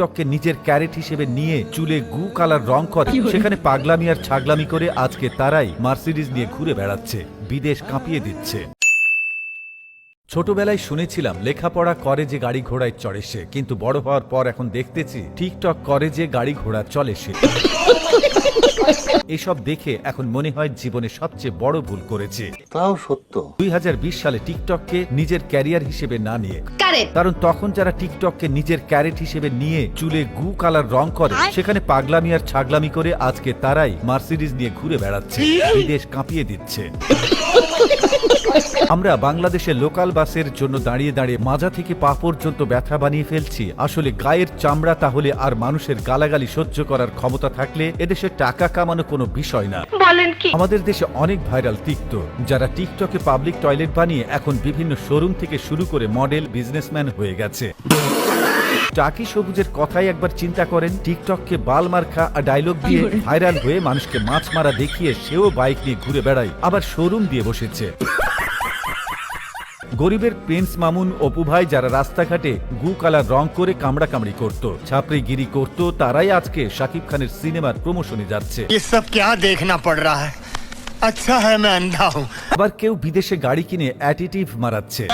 টিকটককে নিজের ক্যারেট হিসেবে নিয়ে চুলে গু কালার রং করে সেখানে পাগলামি আর ছাগলামি করে আজকে তারাই মার্সিডিজ নিয়ে ঘুরে বেড়াচ্ছে বিদেশ কাঁপিয়ে দিচ্ছে। ছোটবেলায় শুনেছিলাম লেখাপড়া করে যে গাড়ি ঘোড়ায় চড়ে সে কিন্তু বড় হওয়ার পর এখন দেখতেছি টিকটক করে যে গাড়ি ঘোড়া চলে সে। এসব দেখে এখন মনে হয় জীবনে সবচেয়ে বড় ভুল করেছে। তাও সত্য। দুই হাজার বিশ সালে টিকটককে নিজের ক্যারিয়ার হিসেবে না নিয়ে। কারণ তখন যারা টিকটককে নিজের ক্যারেট হিসেবে নিয়ে চুলে গু কালার রং করে সেখানে পাগলামি আর ছাগলামি করে আজকে তারাই মার্সিডিজ নিয়ে ঘুরে বেড়াচ্ছে। বিদেশ কাঁপিয়ে দিচ্ছে। আমরা বাংলাদেশের লোকাল বাসের জন্য দাঁড়িয়ে দাঁড়িয়ে মাজা থেকে পা পর্যন্ত ব্যথা বানিয়ে ফেলছি। আসলে গায়ের চামড়া তাহলে আর মানুষের গালাগালি সহ্য করার ক্ষমতা থাকলে এদেশে টাকা কামানো কোনো বিষয় না। বলেন কি? আমাদের দেশে অনেক ভাইরাল টিকতো যারা টিকটকে পাবলিক টয়লেট বানিয়ে এখন বিভিন্ন শোরুম থেকে শুরু করে মডেল বিজনেসম্যান হয়ে গেছে। টাকি সবুজের কথাই একবার চিন্তা করেন টিকটককে বাল মার্কা আর ডায়লগ দিয়ে ভাইরাল হয়ে মানুষকে মাছ মারা দেখিয়ে সেও বাইক নিয়ে ঘুরে বেড়ায় আবার শোরুম দিয়ে বসেছে। গরিবের প্রিন্স মামুন অপু ভাই যারা রাস্তাঘাটে গু কালার রং করে কামড়াকামড়ি করত ছাপড়িগিরি করত তারাই আজকে শাকিব খানের সিনেমার প্রমোশনে যাচ্ছে। সব কে দেখনা পড় রা আচ্ছা হ্যাঁ হুম আবার কেউ বিদেশে গাড়ি কিনে অ্যাটিটিভ মারাচ্ছে।